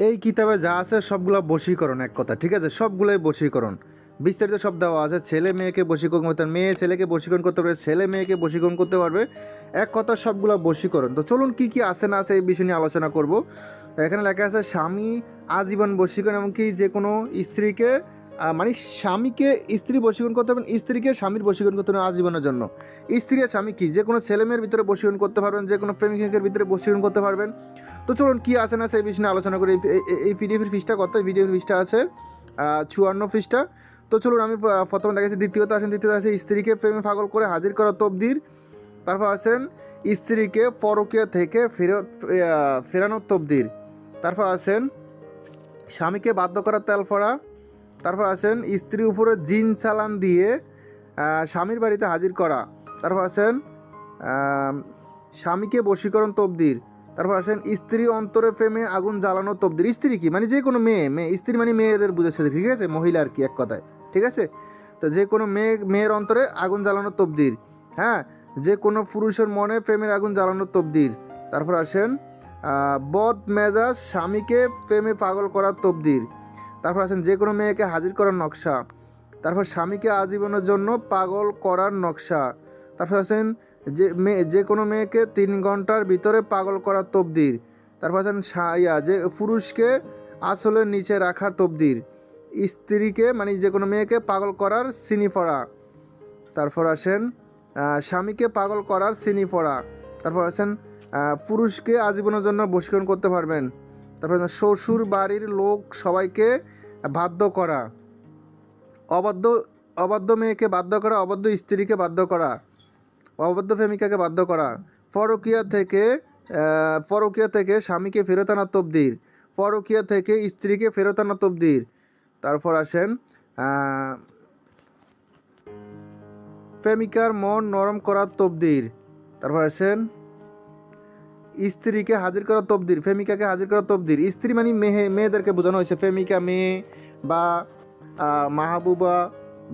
এই কিতাবে যা আছে সবগুলো বশীকরণ, এক কথা, ঠিক আছে? সবগুলোই বশীকরণ। বিস্তারিত সব দেওয়া আছে। ছেলে মেয়েকে বশীকরণ করতে মেয়ে ছেলেকে বশীকরণ করতে পারবে, ছেলে মেয়েকে বশীকরণ করতে পারবে। এক কথা, সবগুলো বশীকরণ। তো চলুন কি কি আছে না আছে এই বিষয় নিয়ে আলোচনা করব। এখানে লেখা আছে, স্বামী আজীবন বশীকরণ এমনকি যে কোনো স্ত্রীকে মানে স্বামীকে স্ত্রী বশীকরণ করতে পারবেন, স্ত্রীকে স্বামীর বশীকরণ করতে পারবেন আজীবনের জন্য। স্ত্রী আর স্বামী কি? যে কোনো ছেলে মেয়ের ভিতরে বশীকরণ করতে পারবেন, যে কোনো প্রেমিকের ভিতরে বশীকরণ করতে পারবেন। তো চলুন কি আছে না সেই বিষয়ে নিয়ে আলোচনা করি। এই- পিডিএফের ফিসটা কত? পিডিএফের ফিসটা আছে চুয়ান্ন পৃষ্ঠা তো চলুন আমি প্রথমে দেখেছি দ্বিতীয়ত আছেন দ্বিতীয়ত আছে স্ত্রীকে প্রেমে পাগল করে হাজির করা তবদির। তারপর আছেন স্ত্রীকে পরকীয়া থেকে ফেরত ফেরানোর তবদির। তারপর আছেন স্বামীকে বাধ্য করা তেল ফড়া। তারপর আছেন স্ত্রীর উপরে জিন চালান দিয়ে স্বামীর বাড়িতে হাজির করা। তারপর আছেন স্বামীকে বশীকরণ তবদির। তারপর আসেন, স্ত্রী অন্তরে প্রেমে আগুন জ্বালানো তবদির। স্ত্রী কি? মানে যে কোনো মেয়ে মেয়ে। স্ত্রী মানে মেয়েদের বুঝেছে ঠিক আছে? মহিলা আর কি, এক কথায়। ঠিক আছে? তো যে কোনো মেয়ে, মেয়ের অন্তরে আগুন জ্বালানো তবদির। হ্যাঁ? যে কোনো পুরুষের মনে প্রেমের আগুন জ্বালানো তবদির। তারপর আসেন বদ মেজাজ স্বামীকে প্রেমে পাগল করার তবদির। তারপর আসেন যে কোনো মেয়েকে হাজির করার নকশা। তারপর স্বামীকে আজীবনের জন্য পাগল করার নকশা। তারপর আছেন যে মেয়ে যে কোনো মেয়েকে তিন ঘণ্টার ভিতরে পাগল করার তবদির। তারপর আছেন ইয়া যে পুরুষকে আসলের নিচে রাখার তবদির। স্ত্রীকে মানে যে কোনো মেয়েকে পাগল করার চিনি পড়া তারপর আসেন স্বামীকে পাগল করার চিনি পড়া তারপর আছেন পুরুষকে আজীবনের জন্য বশীকরণ করতে পারবেন। তারপর শ্বশুর বাড়ির লোক সবাইকে বাধ্য করা। অবাধ্য অবাধ্য মেয়েকে বাধ্য করা, অবাধ্য স্ত্রীকে বাধ্য করা। অবদ্ধ প্রেমিকাকে বাধ্য করা। পরকীয়া থেকে পরকীয়া থেকে স্বামীকে ফেরত আনা তবদির। পরকীয়া থেকে স্ত্রীকে ফেরত আনা তবদির। তারপর আসেন প্রেমিকার মন নরম করার তবদির। তারপর আসেন, স্ত্রীকে হাজির করা তবদির। প্রেমিকাকে হাজির করা তবদির। স্ত্রী মানে মেয়ে মেয়েদেরকে বোঝানো হয়েছে। প্রেমিকা, মেয়ে বা মাহবুবা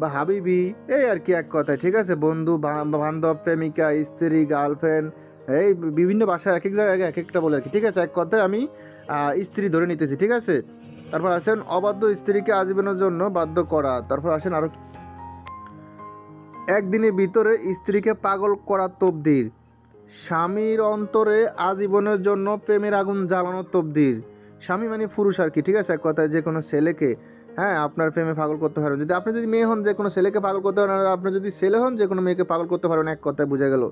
বা হাবিবি, এই আর কি এক কথায়, ঠিক আছে? বন্ধু বান্ধব, প্রেমিকা, স্ত্রী গার্লফ্রেন্ড এই বিভিন্ন ভাষায় এক এক জায়গায় এক একটা বলে আর কি, ঠিক আছে? এক কথায় আমি স্ত্রী ধরে নিতেছি, ঠিক আছে? তারপর আসেন অবাধ্য স্ত্রীকে আজীবনের জন্য বাধ্য করা। তারপর আসেন আরও একদিনের ভিতরে স্ত্রীকে পাগল করা তবদির। স্বামীর অন্তরে আজীবনের জন্য প্রেমের আগুন জ্বালানো তবদির। স্বামী মানে পুরুষ আর কি, ঠিক আছে? এক কথায় যে কোনো ছেলেকে হ্যাঁ আপনার প্রেমে পাগল করতে পারেন যদি আপনি যদি মেয়ে হন, যে কোনো ছেলেকে পাগল করতে পারেন, আর আপনি যদি ছেলে হন, যে কোনো মেয়েকে পাগল করতে পারেন, এক কথায় বোঝা গেল।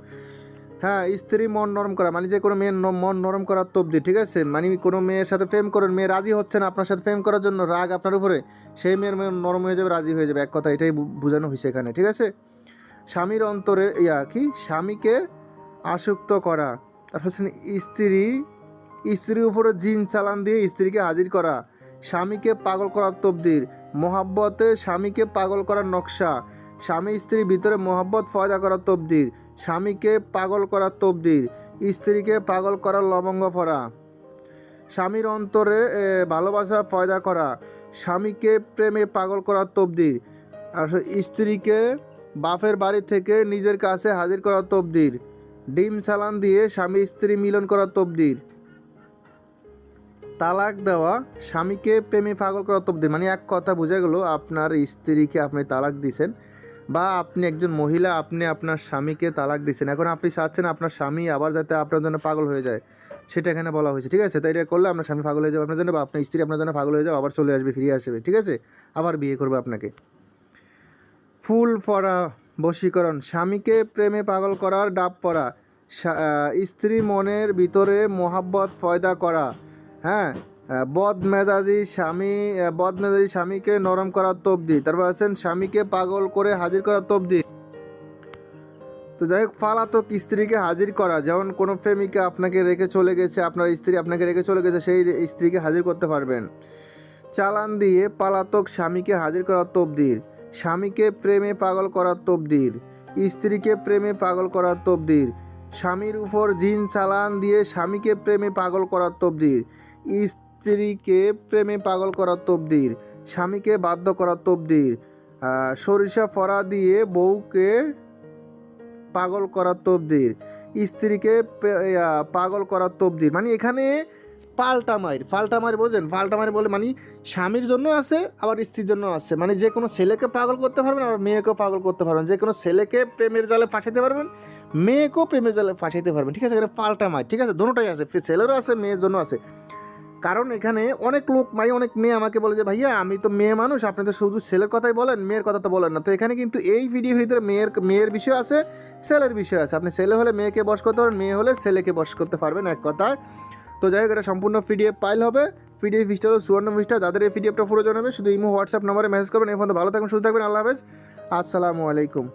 হ্যাঁ স্ত্রী মন নরম করা মানে যে কোনো মেয়ের মন নরম করার তবদি, ঠিক আছে? মানে কোনো মেয়ের সাথে প্রেম করেন, মেয়ে রাজি হচ্ছে না আপনার সাথে প্রেম করার জন্য, রাগ আপনার উপরে, সেই মেয়ের মেয়ে নরম হয়ে যাবে, রাজি হয়ে যাবে, এক কথা এটাই বোঝানো হয়েছে এখানে, ঠিক আছে? স্বামীর অন্তরে, ইয়া, কি? স্বামীকে আসক্ত করা, তারপর স্ত্রী, স্ত্রীর উপরে জিন চালান দিয়ে স্ত্রীকে হাজির করা স্বামীকে পাগল করার তবদির, মোহাব্বতে স্বামীকে পাগল করার নকশা, স্বামী স্ত্রীর ভিতরে মোহাব্বত ফয়দা করার তবদির, স্বামীকে পাগল করার তবদির, স্ত্রীকে পাগল করার লবঙ্গ পড়া স্বামীর অন্তরে ভালোবাসা ফয়দা করা, স্বামীকে প্রেমে পাগল করার তবদির, আর স্ত্রীকে বাপের বাড়ি থেকে নিজের কাছে হাজির করার তবদির, ডিম সালান দিয়ে স্বামী স্ত্রী মিলন করার তবদির। তালাক দেওয়া স্বামীকে প্রেমে পাগল করার তবদির মানে এক কথা বোঝা গেল, আপনার স্ত্রীকে আপনি তালাক দিছেন বা আপনি একজন মহিলা, আপনি আপনার স্বামীকে তালাক দিচ্ছেন এখন আপনি চাচ্ছেন আপনার স্বামী আবার যাতে আপনার জন্য পাগল হয়ে যায়, সেটা এখানে বলা হয়েছে। ঠিক আছে? তাই এটা করলে আপনার স্বামী পাগল হয়ে যাবে আপনার জন্য বা আপনার স্ত্রী আপনার জন্য পাগল হয়ে যাবে, আবার চলে আসবে, ফিরে আসবে। ঠিক আছে? আবার বিয়ে করবে আপনাকে। ফুল পড়া বশীকরণ। স্বামীকে প্রেমে পাগল করার ডাব পড়া স্ত্রী মনের ভিতরে মোহাব্বত পয়দা করা। হ্যাঁ আহ, বদ মেজাজি স্বামী আহ, বদ মেজাজি স্বামীকে নরম করার তবদি। তারপর আছেন স্বামীকে পাগল করে হাজির করার তবদি। তো যাই হোক ফালাতক স্ত্রীকে হাজির করা যেমন কোনো প্রেমিকা আপনাকে রেখে চলে গেছে আপনার স্ত্রী আপনাকে রেখে চলে গেছে সেই স্ত্রীকে হাজির করতে পারবেন। চালান দিয়ে পালাতক স্বামীকে হাজির করার তবদির। স্বামীকে প্রেমে পাগল করার তবদির। স্ত্রীকে প্রেমে পাগল করার তবদির। স্বামীর উপর জিন চালান দিয়ে স্বামীকে প্রেমে পাগল করার তবদির। স্ত্রীকে প্রেমে পাগল করার তবদির, স্বামীকে বাধ্য করার তবদির সরিষা ফরা দিয়ে বউকে পাগল করার তবদির, স্ত্রীকে পাগল করার তবদির। মানে এখানে পাল্টা মায়ের পাল্টা মায়ের বোঝেন? পাল্টা মায়ের বলে মানে স্বামীর জন্য আছে, আবার স্ত্রীর জন্য আছে। মানে যে কোনো ছেলেকে পাগল করতে পারবেন, আবার মেয়েকেও পাগল করতে পারবেন। যে কোনো ছেলেকে প্রেমের জালে ফাঁসাইতে পারবেন, মেয়েকেও প্রেমের জালে ফাঁসাইতে পারবেন। ঠিক আছে? এখানে পাল্টা মায়ের ঠিক আছে? দুটোটাই আছে। ছেলেরও আছে, মেয়ের জন্য আছে। কারণ এখানে অনেক লোক মানে অনেক মেয়ে আমাকে বলে যে, ভাইয়া, আমি তো মেয়ে মানুষ, আপনি তো শুধু ছেলের কথাই বলেন, মেয়ের কথা তো বলেন না। তো এখানে কিন্তু এই ভিডিও ভিতরে মেয়ের মেয়ের বিষয় আছে, ছেলের বিষয় আছে। আপনি ছেলে হলে মেয়েকে বস করতে পারবেন, মেয়ে হলে ছেলেকে বস করতে পারবেন, এক কথায়। তো যাই হোক, এটা সম্পূর্ণ পিডিএফ ফাইল হবে। পিডিএফ ফিসটা হলো সুবর্ণ ফিসটা যাদের এই পিডিএফটা প্রয়োজন হবে, শুধু ইমো, হোয়াটসঅ্যাপ নম্বরে মেসেজ করবেন। এই পর্যন্ত ভালো থাকবেন সুস্থ থাকবেন। আল্লাহ হাফেজ। আসসালামু আলাইকুম।